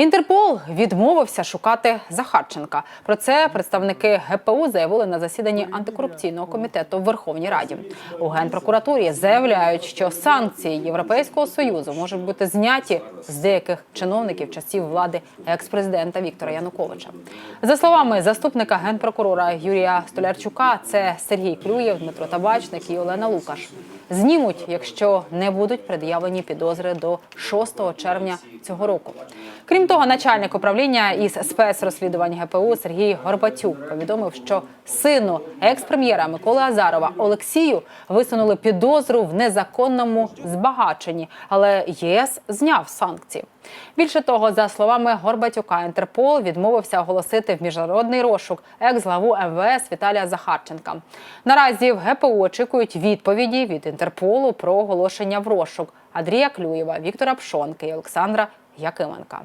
Інтерпол відмовився шукати Захарченка. Про це представники ГПУ заявили на засіданні антикорупційного комітету в Верховній Раді. У генпрокуратурі заявляють, що санкції Європейського союзу можуть бути зняті з деяких чиновників часів влади екс-президента Віктора Януковича. За словами заступника генпрокурора Юрія Столярчука, це Сергій Клюєв, Дмитро Табачник і Олена Лукаш. Знімуть, якщо не будуть пред'явлені підозри до 6 червня цього року. Крім того, начальник управління із спецрозслідувань ГПУ Сергій Горбатюк повідомив, що сину екс-прем'єра Миколи Азарова Олексію висунули підозру в незаконному збагаченні, але ЄС зняв санкції. Більше того, за словами Горбатюка, Інтерпол відмовився оголосити в міжнародний розшук екс-главу МВС Віталія Захарченка. Наразі в ГПУ очікують відповіді від Інтерполу про оголошення в розшук Андрія Клюєва, Віктора Пшонки і Олександра Якименка.